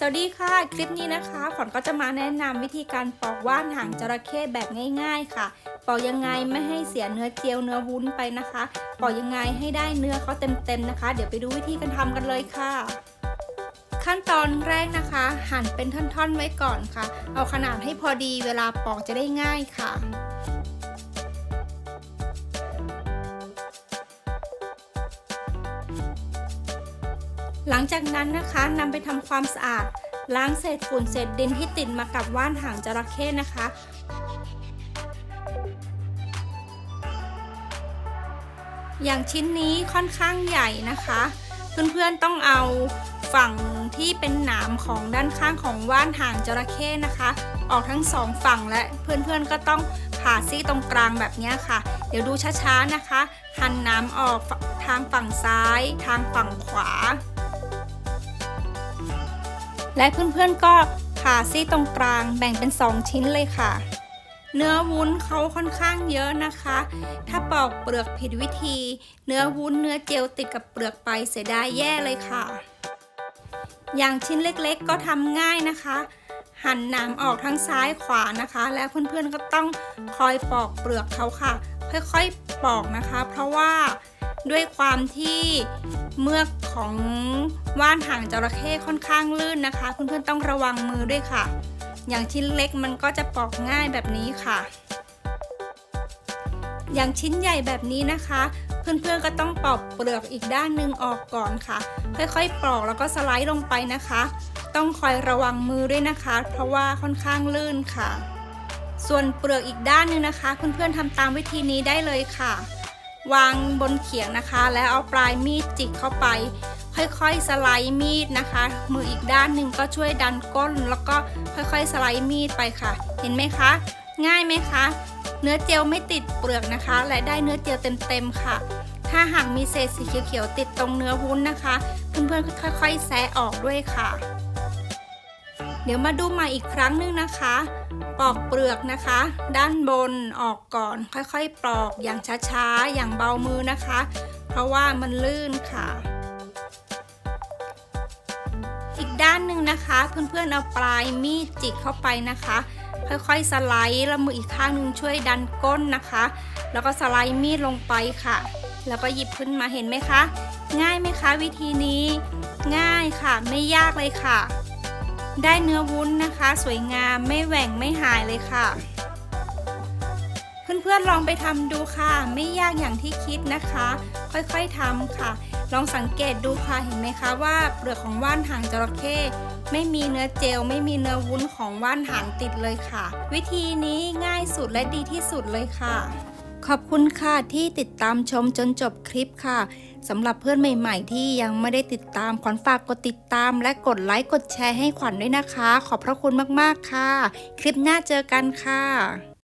สวัสดีค่ะ คลิปนี้นะคะขวัญก็จะมาแนะนำวิธีการปอกว่านหางจระเข้แบบง่าย ๆ ค่ะ ปอกยังไงไม่ให้เสียเนื้อเจียวเนื้อวุ้นไปนะคะ ปอกยังไงให้ได้เนื้อเขาเต็มๆนะคะ เดี๋ยวไปดูวิธีการทำกันเลยค่ะ ขั้นตอนแรกนะคะ หั่นเป็นท่อนๆไว้ก่อนค่ะ เอาขนาดให้พอดีเวลาปอกจะได้ง่ายค่ะ หลังจากนั้นนะคะนำไปทำความสะอาด ล้างเศษฝุ่นเศษดินที่ติดมากับว่านหางจระเข้นะคะ อย่างชิ้นนี้ค่อนข้างใหญ่นะคะ เพื่อนๆต้องเอาฝั่งที่เป็นหนามของด้านข้างของว่านหางจระเข้นะคะ ออกทั้งสองฝั่งและเพื่อนๆก็ต้องผ่าซี่ตรงกลางแบบนี้ค่ะ เดี๋ยวดูช้าๆนะคะ หั่นหน้ำออกทางฝั่งซ้าย ทางฝั่งขวา และเพื่อนๆก็ผ่าซี่ตรงกลางแบ่งเป็น 2 ชิ้นเลยค่ะ เนื้อวุ้นเขาค่อนข้างเยอะนะคะ ถ้าปอกเปลือกผิดวิธี เนื้อวุ้นเนื้อเจลติดกับเปลือกไปเสียดายแย่เลยค่ะ อย่างชิ้นเล็กๆ ก็ทำง่ายนะคะ หั่นหนามออกทั้งซ้ายขวานะคะ และเพื่อนๆก็ต้องคอยปอกเปลือกเขาค่ะ ค่อยๆปอกนะคะ เพราะว่าด้วยความที่ เมือกของว่านหางจระเข้ค่อนข้างลื่นนะคะ เพื่อนๆต้องระวังมือด้วยค่ะ อย่างชิ้นเล็กมันก็จะปอกง่ายแบบนี้ค่ะ อย่างชิ้นใหญ่แบบนี้นะคะ เพื่อนๆก็ต้องปอกเปลือกอีกด้านหนึ่งออกก่อนค่ะ ค่อยๆปอกแล้วก็สไลด์ลงไปนะคะ ต้องคอยระวังมือด้วยนะคะ เพราะว่าค่อนข้างลื่นค่ะ ส่วนเปลือกอีกด้านหนึงนะคะ เพื่อนๆทำตามวิธีนี้ได้เลยค่ะ วางบนเขียงนะคะ แล้วเอาปลายมีดจิกเข้าไป ค่อยๆสไลด์มีดนะคะ มืออีกด้านหนึ่งก็ช่วยดันก้น แล้วก็ค่อยๆสไลด์มีดไปค่ะ เห็นไหมคะ ง่ายไหมคะ เนื้อเจลไม่ติดเปลือกนะคะ และได้เนื้อเจลเต็มๆค่ะ ถ้าหากมีเศษสีเขียวๆติดตรงเนื้อวุ้นนะคะ เพื่อนๆค่อย ๆ แซะออกด้วยค่ะ เดี๋ยวมาดูใหม่อีกครั้งหนึงนะคะ ปอกเปลือกนะคะ ด้านบนออกก่อน ค่อยๆปลอกอย่างช้าๆ อย่างเบามือนะคะ เพราะว่ามันลื่นค่ะ อีกด้านหนึ่งนะคะ เพื่อนๆเอาปลายมีดจิกเข้าไปนะคะ ค่อยๆสไลด์แล้วมืออีกข้างหนึ่งช่วยดันก้นนะคะ แล้วก็สไลด์มีดลงไปค่ะ แล้วก็หยิบขึ้นมาเห็นไหมคะ ง่ายไหมคะ วิธีนี้ ง่ายค่ะ ไม่ยากเลยค่ะ ได้เนื้อวุ้นนะคะ สวยงามไม่แหว่งไม่หายเลยค่ะ เพื่อนๆลองไปทำดูค่ะ ไม่ยากอย่างที่คิดนะคะ ค่อยๆทำค่ะ ลองสังเกตดูค่ะเห็นไหมคะว่าเปลือกของว่านหางจระเข้ไม่มีเนื้อเจลไม่มีเนื้อวุ้นของว่านหางติดเลยค่ะ วิธีนี้ง่ายสุดและดีที่สุดเลยค่ะ ขอบคุณค่ะที่ติดตามชมจนจบคลิปค่ะ สำหรับเพื่อนใหม่ ๆ ที่ยังไม่ได้ติดตามขวัญฝากกดติดตาม และกดไลค์กดแชร์ให้ขวัญด้วยนะคะ ขอบพระคุณมากๆค่ะ คลิปหน้าเจอกันค่ะ